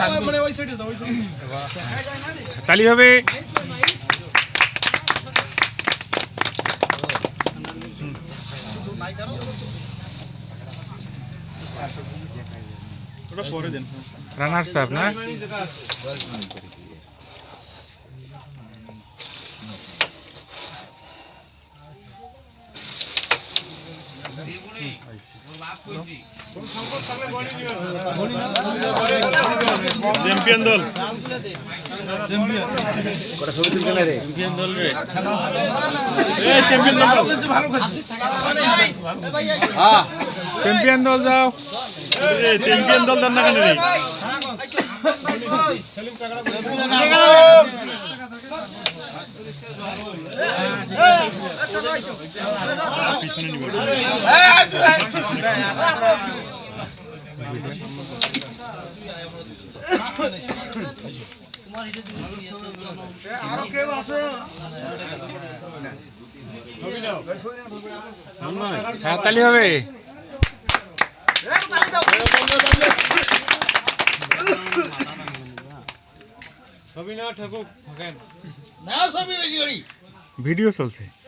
থাকবে মানে ওই সাইডে ওই সাইডে তালি হবে ওটা পরে দেন রানার্স আপ না চ্যাম্পিয়ন দল। এই চ্যাম্পিয়ন দল দাও। চ্যাম্পিয়ন দল যাও এই চ্যাম্পিয়ন দল দেন না কেন রে? আরও কেউ আছে হ্যাঁ তালি হবে ভিডিও চলছে ছবি না হচ্ছে সিলে